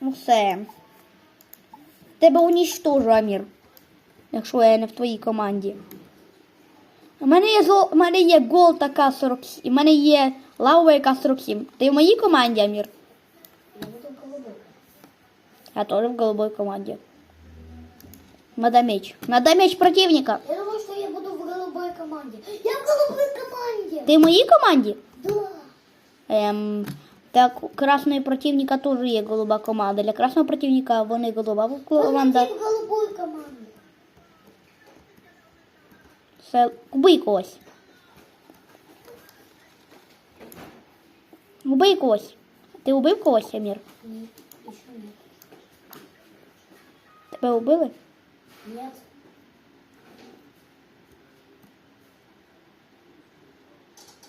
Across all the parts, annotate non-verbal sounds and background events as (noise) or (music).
Ну все. Тебе унічтожу, Амір. Якщо я не в твоїй команді. У мене є зол... у мене є гол така 47. У мене є лава яка 47. Ти в моїй команді, Амір? Я буду голубой. Я тоже в голубой команде. Надо меч. Надо меч противника. Я думаю, что я буду в голубой команде. Я в голубой команде. Ты в моей команде? Да. Ем, так, у красного противника тоже є голуба команда. Для красного противника вони голуба команда. Голубой команде. Це убий когось. Убий когось. Ти убив когось, Амір? Нет, еще нет. Тебе убили? Нет.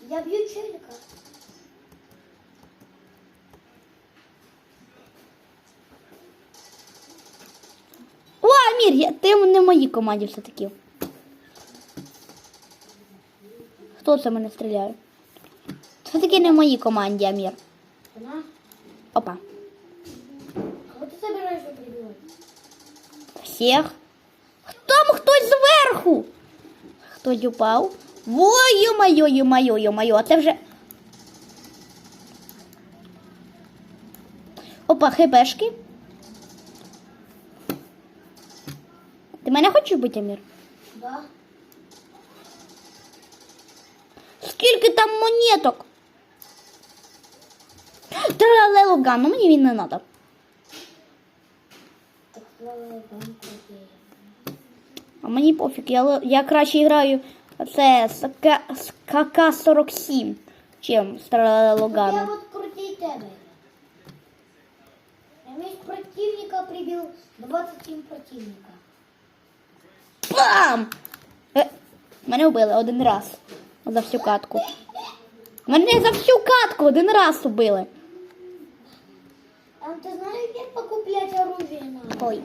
Я бью челика. Я, ти не в моїй команді все-таки. Хто це мене стріляє? Все-таки не в моїй команді, Амір. Опа. Кого ты собираешься прибивать? Всіх. Там хтось зверху. Хтось упав. Ой, йо-моє, йо-моє, йо-моє, а це вже. Опа, хебешки. Ти мене хочеш бути, Амір? Да. Скільки там монеток? Тралелоган, ну мені він не треба. Так слава вам крутее. А мені пофіг, я, л- я краще граю це з К- з КК-47, чим з Я Тралелоганом. вот крутей тебе. Я весь противника прибил 27 противника. Бам! Е, мене вбили один раз за всю катку. Мене за всю катку один раз убили. А ты знаешь, где покуплять оружие надо? Ой.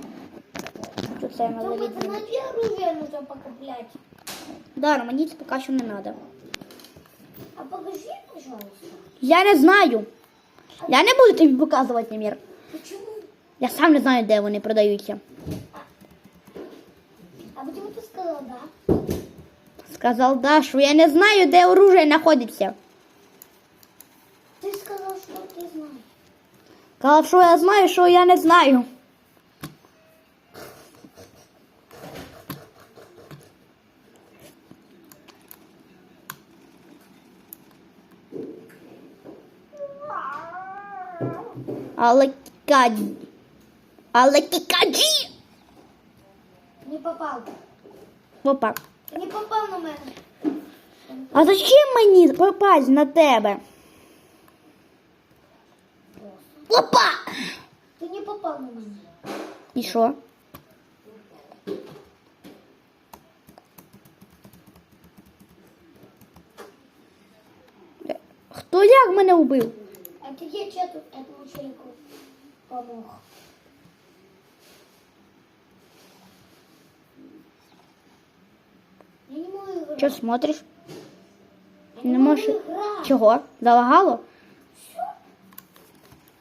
Що це я навалив? ты знаешь, где оружие нужно покуплять? Да, но мені це поки що не треба. А покажи, пожалуйста. Я не знаю. Я не буду тобі показувати намір. Почему? Я сам не знаю, де вони продаються. А почему ты сказал да? Сказав Дашу, я не знаю, де оружие знаходиться. Ты сказал, что ты знаешь. Сказав, що я знаю, що я не знаю. Але каді. Але кікаджі. Не попал. Опа. Ты не попал на мене. А зачем мені попасть на тебе? Опа! Ты не попал на мене. І що? Е, Хто як мене вбив? А ты где чату этому челику помог? Що смотриш? Не можеш. Чого? Залагало?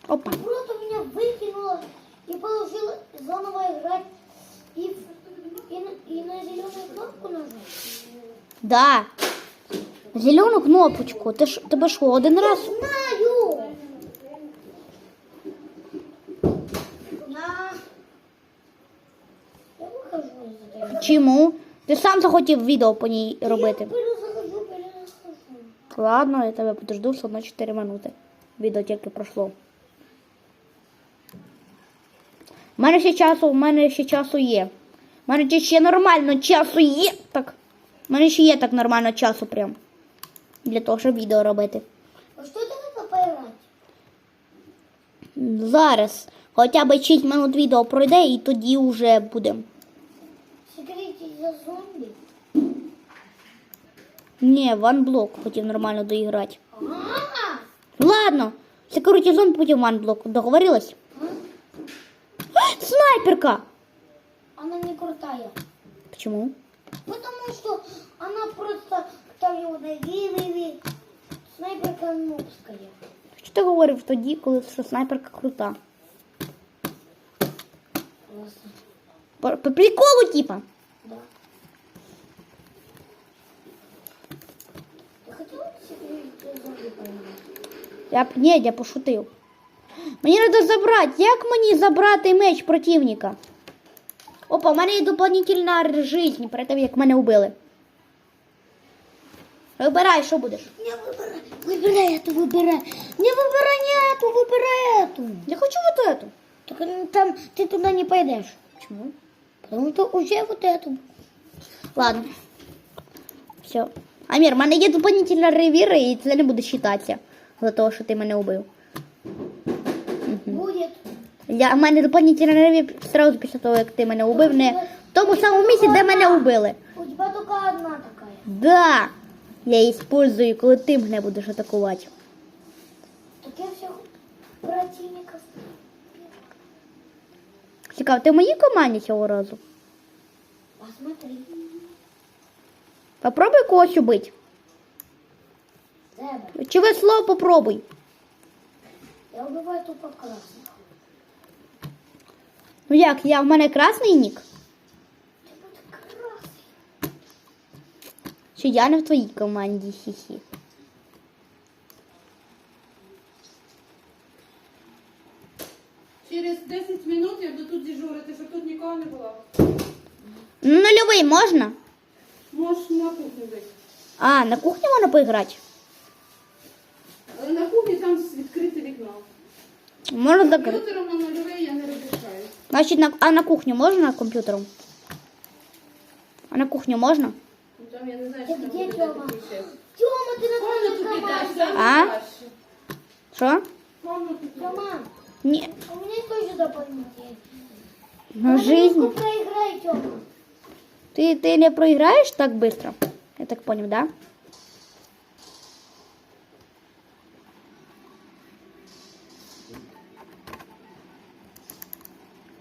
Опа. Просто меня выкинуло и положило заново играть. И, и, на, и на зеленую кнопку нажать. Да. Зелену кнопочку. Ти ж тебе ж один раз? Знаю! Ти сам захотів відео по ній робити. Ладно, я тебе подожду все одно 4 минути. Відео тільки пройшло. У мене ще часу, у мене ще часу є. У мене ще нормально часу є. Так. У мене ще є так нормально часу прям. Для того, щоб відео робити. А это надо поиграть? Зараз. Хоча б 6 минут відео пройде і тоді вже будемо. Секретить за зомби? Ні, ванблок хотів нормально доіграти. А, Ладно. Секурity зон потім ванблок. Договорилась? А, Снайперка! Она не крутая. Почему? Потому что она просто там его давили. Снайперка нубская. Що ти говорив тоді, коли що снайперка крута? Просто. По, по приколу, типа. Да. Я хотела себе зомби поймать. Я б- ні, я пошутив. Мені треба забрати. Як мені забрати меч противника? Опа, у мене є дополнительна жизнь, перед тим, як мене вбили. Вибирай, що будеш. Не выбирай. Выбирай эту, выбирай. Не выбирай не эту, выбирай эту. Я хочу вот эту. Так ну, там ты туда не пойдешь. Чому? Потому что уже вот эту. Ладно. Все. Амір, в мене є дополнительна ревіра, і це не буде вважатися за те, що ти мене вбив. Будет. Я, в мене дополнительна ревір одразу після того, як ти мене убив, не в тому самому місці, де мене убили. У тебя только одна такая. Да! Я її использую, коли ти мене будеш атакувати. Так я всех противников. Цікаво, ти в моїй команді цього разу? Посмотри. Попробуй когось убити. Зебра. Чи весло попробуй. Я убиваю тупо красных. Ну як, я в мене красний нік? Ты будь красный. Чи я не в твоїй команді хі-хі? щоб тут нікого не було. Ну, нульовий можна? Можеш на кухню вийти. А, на кухні можна поіграти? Але на кухні там відкрите вікно. Можна закрити. Комп'ютером на нульовий я не розрішаю. Значить, на, а на кухню можна комп'ютером? А на кухню можна? Ну, Там я не знаю, Ти що там де, буде Тьома? такий шеф. Тёма, ты на Комнату твоей підеш, команде. там А? краще. Що? Комнату підеш. Тёма, Ні. у меня есть тоже дополнительный. На жизнь. проиграй, Тёма. Ти, ти не проіграєш так швидко? Я так поняв, да?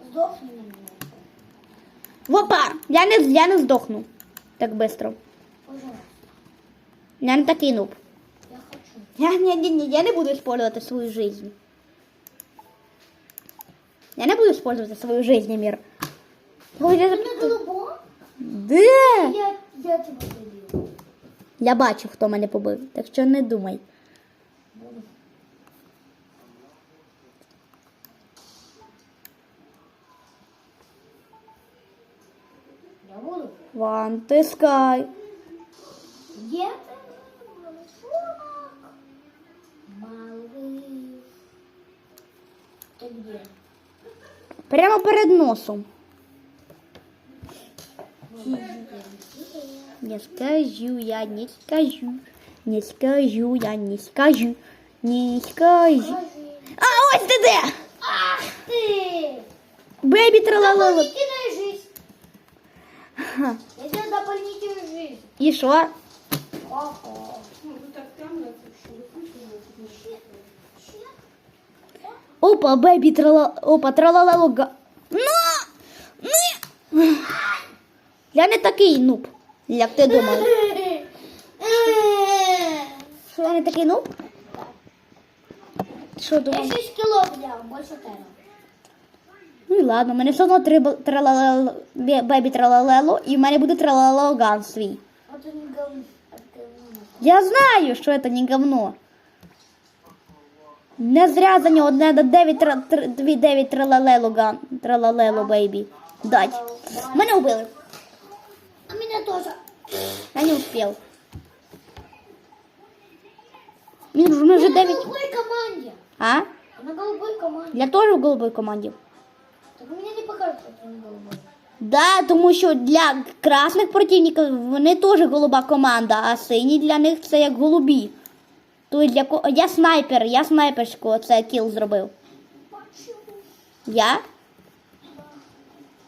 Сдохни. Опа! Я не, я не здохну так швидко. Пожалуйста. Я не такий нуб. Я хочу. Я, ні, ні, ні, я не буду использовать свою жизнь. Я не буду использовать свою жизнь, Мир. Ой, я... Ты на голубом? Де? Я, я тебя побил. Я бачу, хто мене побив, так що не думай. Буду. Я буду. One to sky. Где ты? Малышонок. Малыш. Ты где? Прямо перед носом. Не скажу, я не скажу. Не скажу, я не скажу. Не скажу. А, ось ти де! Ах ты! Бебі тралала. Дополнительная жизнь. Я сделал дополнительную жизнь. І що? Ага. Ну, тут так темно, це що Опа, бебі трала... Опа, тралалалога. Ну! Ну! Я не такий нуб, як ти думав. Що я не такий нуб? Що Я 6 кило взял, больше тебя. Ну і ладно, мене все одно три бе- бебі тралалело, і в мене буде тралалоган свій. Это не говно. Я знаю, що це не говно. Не зря за нього 9, тра- тр- 9 тралалело ган, тралалело бейбі. Дать. Мене вбили. А меня тоже. Я не успел. Ми вже Я на 9. голубой команде. А? На голубой команде. Я теж в голубой команді. Так у меня не покажется, что ты на голубой. Да, тому що для красних противників вони теж голуба команда, а сині для них це як голубі. Тобто для ко... я снайпер, я снайперського це кіл зробив. Я?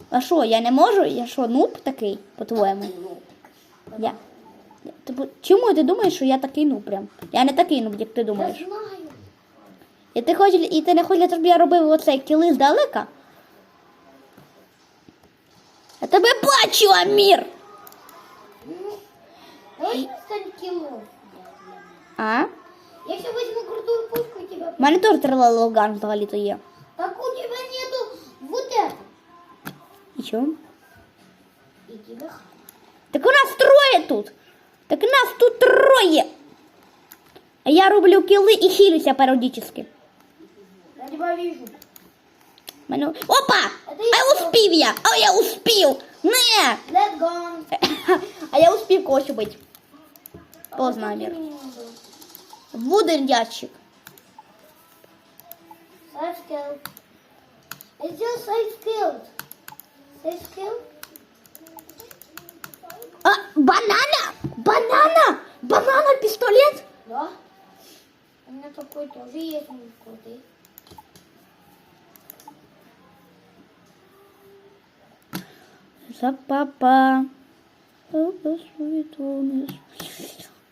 А що, я не можу? Я що, нуб такий, по-твоєму? Я. я- Типу, чому ти думаєш, що я такий нуб прям? Я не такий нуб, як ти Я думаєш. знаю. І ти хочеш, і ти не хочеш, щоб я робив оцей кіли здалека? Я тебе бачу, Амір! Ну. А? Я сейчас возьму крутую пушку и тебя... У мене теж тралалоган взагалі-то є. Так у тебя нету вот это. Нічого. И тебе хана. Так у нас троє тут. Так нас тут троє. А я роблю кіли і хилюся періодично. Я тебя вижу. Мене... Опа! Это А я успів я! А я успів! Не! Let's go. (laughs) А я успів когось убити. Поздно, Вудер ящик. Safe kill. Is your safe? А, банана! Банана! Банана пистолет? Да. У меня такой тоже есть крутый. За папа.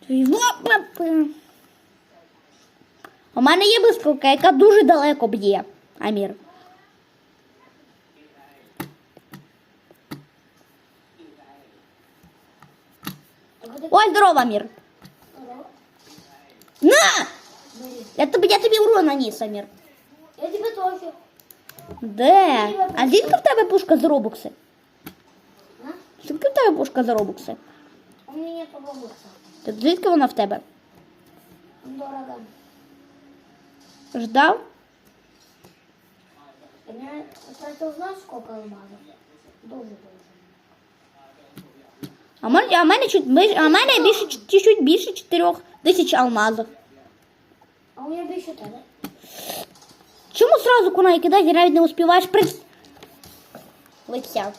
Твоего папа. У мене є блискавка, яка дуже далеко б'є. Амір. Ой, здорово, Амір. На! Я тобі, я тобі урон наніс, Амір. Я тебе тоже. Де? А звідки в тебе пушка з робокси? Звідки в тебе пушка з робокси? У меня нет робокса. Так звідки вона в тебе? Он дорого. Ждав? Я не тратил знаешь сколько алмазов? Дуже дуже. А мене, а мене, чуть, більш- а мене більше, чуть-чуть більше 4 тисяч алмазів. А у меня більше тебе. Чому сразу кунай кидати, навіть не успіваєш при... Лиця.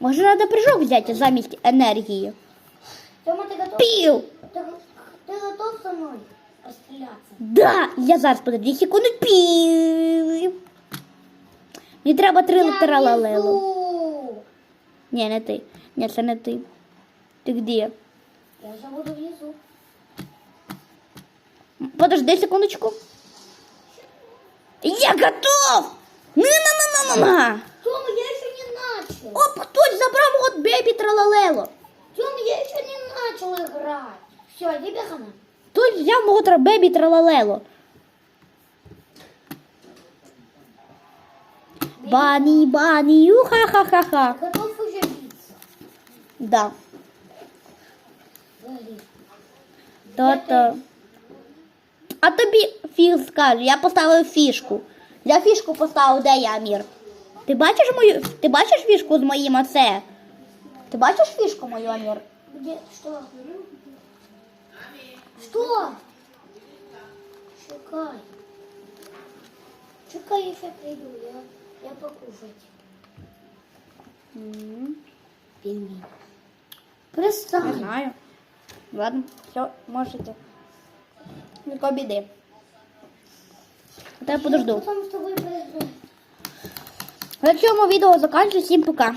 Може, треба прыжок взяти замість енергії. Тёма, ты готов? Пів! Ты, ты готов со мной Да! Я зараз подожди секунду. Пів! Мені треба три латералалело. внизу. Ні, не ти. Ні, це не ти. Ти де? Я же буду внизу. Подожди секундочку. Я готов! На-на-на-на-на-на! Тёма, я еще не начал. Оп, хтось забрав от бебі тралалело. Тёма, я еще не начал играть. Все, тебе хана. Хтось взяв мого тра- бебі тралалело. Бані, бані, ю-ха-ха-ха-ха. Готов уже биться. Да. То-то. А тобі фіг скаже, я поставив фішку. Я фішку поставив, де я, Мір? Ти бачиш мою. Ти бачиш фішку з моїм оце? Ти бачиш фішку мою, Амір? Где? Что? Что? Шукай. Шукай, я сейчас приду. Я, я покушать. Пельмени. Не Перестань. знаю. Ладно, все, можете. Никакой біди. Я тебе подожду. Потом с тобой поиграем. На цьому відео закінчу. Всім пока.